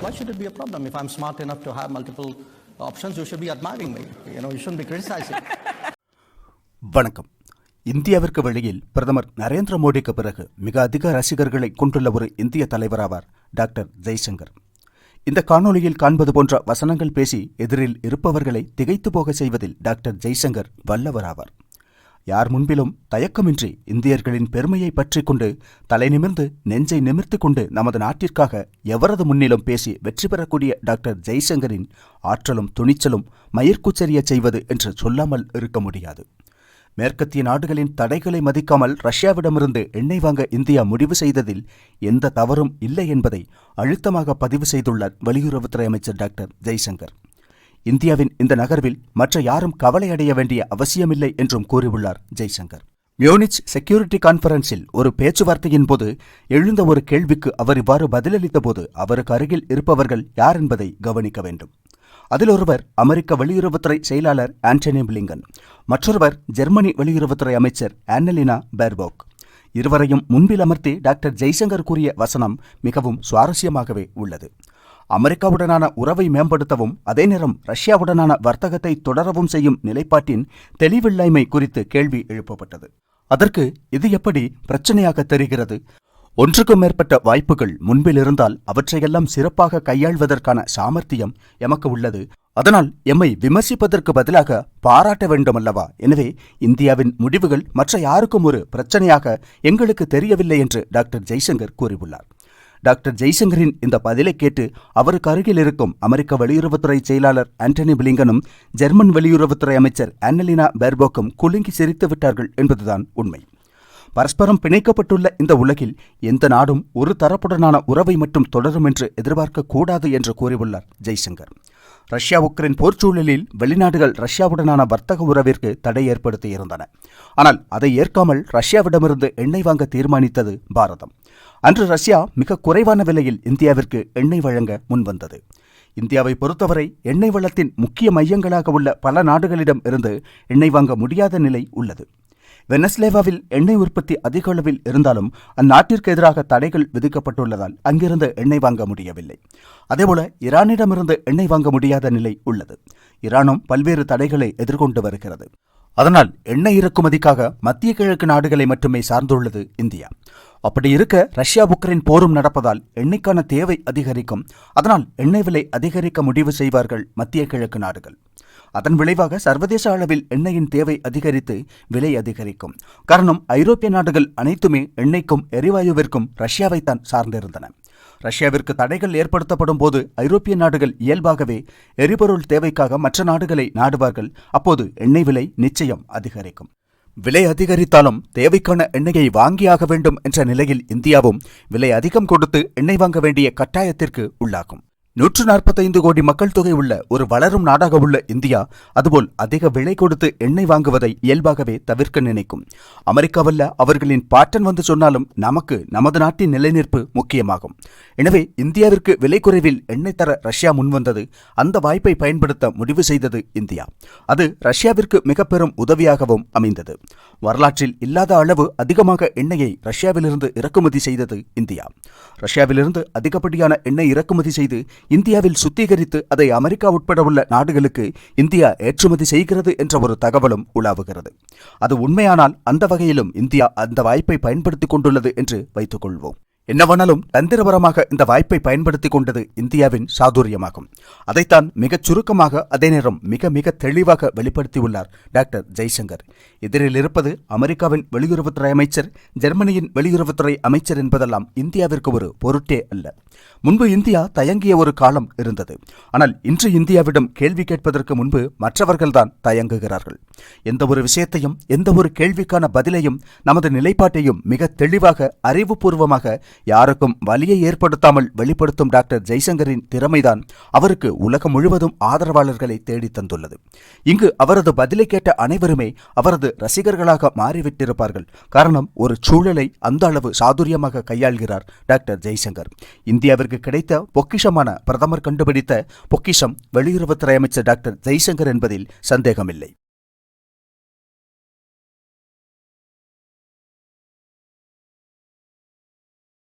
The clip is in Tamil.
Why should it be a problem? If I'm smart enough to have multiple options, you should be admiring me. You know, you shouldn't be criticizing. வணக்கம் இந்தியாவிற்கு வெளியில் பிரதமர் நரேந்திர மோடிக்கு பிறகு மிக அதிக ரசிகர்களை கொண்டுள்ள ஒரு இந்திய தலைவராவார் டாக்டர் ஜெய்சங்கர் இந்த காணொளியில் காண்பது போன்ற வசனங்கள் பேசி எதிரில் இருப்பவர்களை திகைத்து போக செய்வதில் டாக்டர் ஜெய்சங்கர் வல்லவராவார் யார் முன்பிலும் தயக்கமின்றி இந்தியர்களின் பெருமையை பற்றி கொண்டு தலை நிமிர்ந்து நெஞ்சை நிமிர்த்து கொண்டு நமது நாட்டிற்காக எவரது முன்னிலும் பேசி வெற்றி பெறக்கூடிய டாக்டர் ஜெய்சங்கரின் ஆற்றலும் துணிச்சலும் மயிர்க்குச்சரிய செய்வது என்று சொல்லாமல் இருக்க முடியாது. மேற்கத்திய நாடுகளின் தடைகளை மதிக்காமல் ரஷ்யாவிடமிருந்து எண்ணெய் வாங்க இந்தியா முடிவு செய்ததில் எந்த தவறும் இல்லை என்பதை அழுத்தமாக பதிவு செய்துள்ளார் வெளியுறவுத்துறை அமைச்சர் டாக்டர் ஜெய்சங்கர். இந்தியாவின் இந்த நகர்வில் மற்ற யாரும் கவலையடைய வேண்டிய அவசியமில்லை என்றும் கூறியுள்ளார் ஜெய்சங்கர். மியூனிச் செக்யூரிட்டி கான்ஃபரன்ஸில் ஒரு பேச்சுவார்த்தையின் போது எழுந்த ஒரு கேள்விக்கு அவர் இவ்வாறு பதிலளித்த போது அவருக்கு அருகில் இருப்பவர்கள் யார் என்பதை கவனிக்க வேண்டும். அதில் ஒருவர் அமெரிக்க வெளியுறவுத்துறை செயலாளர் ஆண்டனி பிளிங்கன் மற்றொருவர் ஜெர்மனி வெளியுறவுத்துறை அமைச்சர் ஆன்னலினா பேர்போக். இருவரையும் முன்பில் அமர்த்தி டாக்டர் ஜெய்சங்கர் கூறிய வசனம் மிகவும் சுவாரஸ்யமாகவே உள்ளது. அமெரிக்காவுடனான உறவை மேம்படுத்தவும் அதே நேரம் ரஷ்யாவுடனான வர்த்தகத்தை தொடரவும் செய்யும் நிலைப்பாட்டின் தெளிவில்லாய்மை குறித்து கேள்வி எழுப்பப்பட்டது. அதற்கு இது எப்படி பிரச்சனையாக தெரிகிறது? ஒன்றுக்கும் மேற்பட்ட வாய்ப்புகள் முன்பில் இருந்தால் அவற்றையெல்லாம் சிறப்பாக கையாள்வதற்கான சாமர்த்தியம் எமக்கு உள்ளது. அதனால் எம்மை விமர்சிப்பதற்கு பதிலாக பாராட்ட வேண்டுமல்லவா? எனவே இந்தியாவின் முடிவுகள் மற்ற யாருக்கும் ஒரு பிரச்சனையாக எங்களுக்கு தெரியவில்லை என்று டாக்டர் ஜெய்சங்கர் கூறியுள்ளார். டாக்டர் ஜெய்சங்கரின் இந்த பதிலை கேட்டு அவருக்கு அருகில் இருக்கும் அமெரிக்க வெளியுறவுத்துறை செயலாளர் ஆண்டனி பிளிங்கனும் ஜெர்மன் வெளியுறவுத்துறை அமைச்சர் ஆன்னலினா பேர்போக்கும் குலுங்கி சிரித்து விட்டார்கள் என்பதுதான் உண்மை. பரஸ்பரம் பிணைக்கப்பட்டுள்ள இந்த உலகில் எந்த நாடும் ஒரு தரப்புடனான உறவை மட்டும் தொடரும் என்று எதிர்பார்க்கக்கூடாது என்று கூறியுள்ளார் ஜெய்சங்கர். ரஷ்யா உக்ரைன் போர்ச்சூழலில் வெளிநாடுகள் ரஷ்யாவுடனான வர்த்தக உறவிற்கு தடை ஏற்படுத்தியிருந்தன. ஆனால் அதை ஏற்காமல் ரஷ்யாவிடமிருந்து எண்ணெய் வாங்க தீர்மானித்தது பாரதம். அன்று ரஷ்யா மிக குறைவான விலையில் இந்தியாவிற்கு எண்ணெய் வழங்க முன்வந்தது. இந்தியாவை பொறுத்தவரை எண்ணெய் வளத்தின் முக்கிய மையங்களாக உள்ள பல நாடுகளிடம் இருந்து எண்ணெய் வாங்க முடியாத நிலை உள்ளது. வெனஸ்லேவாவில் எண்ணெய் உற்பத்தி அதிக அளவில் இருந்தாலும் அந்நாட்டிற்கு எதிராக தடைகள் விதிக்கப்பட்டுள்ளதால் அங்கிருந்து எண்ணெய் வாங்க முடியவில்லை. அதேபோல ஈரானிடமிருந்து எண்ணெய் வாங்க முடியாத நிலை உள்ளது. ஈரானும் பல்வேறு தடைகளை எதிர்கொண்டு வருகிறது. அதனால் எண்ணெய் இறக்குமதிக்காக மத்திய கிழக்கு நாடுகளை மட்டுமே சார்ந்துள்ளது இந்தியா. அப்படி இருக்க ரஷ்யா உக்ரைன் போரும் நடப்பதால் எண்ணெய்க்கான தேவை அதிகரிக்கும். அதனால் எண்ணெய் விலை அதிகரிக்க முடிவு செய்வார்கள் மத்திய கிழக்கு நாடுகள். அதன் விளைவாக சர்வதேச அளவில் எண்ணெயின் தேவை அதிகரித்து விலை அதிகரிக்கும். காரணம் ஐரோப்பிய நாடுகள் அனைத்துமே எண்ணெய்க்கும் எரிவாயுவிற்கும் ரஷ்யாவைத்தான் சார்ந்திருந்தன. ரஷ்யாவிற்கு தடைகள் ஏற்படுத்தப்படும் போது ஐரோப்பிய நாடுகள் இயல்பாகவே எரிபொருள் தேவைக்காக மற்ற நாடுகளை நாடுவார்கள். அப்போது எண்ணெய் விலை நிச்சயம் அதிகரிக்கும். விலை அதிகரித்தாலும் தேவைக்கான எண்ணெயை வாங்கியாக வேண்டும் என்ற நிலையில் இந்தியாவும் விலை அதிகம் கொடுத்து எண்ணெய் வாங்க வேண்டிய கட்டாயத்திற்கு உள்ளாகும். நூற்று நாற்பத்தைந்து கோடி மக்கள் தொகை உள்ள ஒரு வளரும் நாடாக உள்ள இந்தியா அதுபோல் அதிக விலை கொடுத்து எண்ணெய் வாங்குவதை இயல்பாகவே தவிர்க்க நினைக்கும். அமெரிக்காவல்ல அவர்களின் பாட்டன் வந்து சொன்னாலும் நமக்கு நமது நாட்டின் நிலைநிற்பு முக்கியமாகும். எனவே இந்தியாவிற்கு விலை குறைவில் எண்ணெய் தர ரஷ்யா முன்வந்தது அந்த வாய்ப்பை பயன்படுத்த முடிவு செய்தது இந்தியா. அது ரஷ்யாவிற்கு மிக பெரும் உதவியாகவும் அமைந்தது. வரலாற்றில் இல்லாத அளவு அதிகமாக எண்ணெயை ரஷ்யாவிலிருந்து இறக்குமதி செய்தது இந்தியா. ரஷ்யாவிலிருந்து அதிகப்படியான எண்ணெய் இறக்குமதி செய்து இந்தியாவில் சுத்திகரித்து அதை அமெரிக்கா உட்பட உள்ள நாடுகளுக்கு இந்தியா ஏற்றுமதி செய்கிறது என்ற ஒரு தகவலும் உலாவுகிறது. அது உண்மையானால் அந்த வகையிலும் இந்தியா அந்த வாய்ப்பை பயன்படுத்திக் கொண்டுள்ளது என்று வைத்துக் கொள்வோம். என்னவானாலும் தந்திரபரமாக இந்த வாய்ப்பை பயன்படுத்திக் கொண்டது இந்தியாவின் சாதுரியமாகும். அதைத்தான் மிகச் சுருக்கமாக அதே நேரம் மிக மிக தெளிவாக வெளிப்படுத்தியுள்ளார் டாக்டர் ஜெய்சங்கர். எதிரில் இருப்பது அமெரிக்காவின் வெளியுறவுத்துறை அமைச்சர் ஜெர்மனியின் வெளியுறவுத்துறை அமைச்சர் என்பதெல்லாம் இந்தியாவிற்கு ஒரு பொருட்டே அல்ல. முன்பு இந்தியா தயங்கிய ஒரு காலம் இருந்தது. ஆனால் இன்று இந்தியாவிடம் கேள்வி கேட்பதற்கு முன்பு மற்றவர்கள்தான் தயங்குகிறார்கள். எந்த ஒரு விஷயத்தையும் எந்த ஒரு கேள்விக்கான பதிலையும் நமது நிலைப்பாட்டையும் மிக தெளிவாக அறிவுபூர்வமாக யாருக்கும் வலியை ஏற்படுத்தாமல் வெளிப்படுத்தும் டாக்டர் ஜெய்சங்கரின் திறமைதான் அவருக்கு உலகம் முழுவதும் ஆதரவாளர்களை தேடித் தந்துள்ளது. இங்கு அவரது பதிலை கேட்ட அனைவருமே அவரது ரசிகர்களாக மாறிவிட்டிருப்பார்கள். காரணம் ஒரு சூழலை அந்த அளவு சாதுரியமாக கையாள்கிறார் டாக்டர் ஜெய்சங்கர். இந்தியாவிற்கு கிடைத்த பொக்கிஷமான பிரதமர் கண்டுபிடித்த பொக்கிஷம் வெளியுறவுத்துறை அமைச்சர் டாக்டர் ஜெய்சங்கர் என்பதில் சந்தேகமில்லை.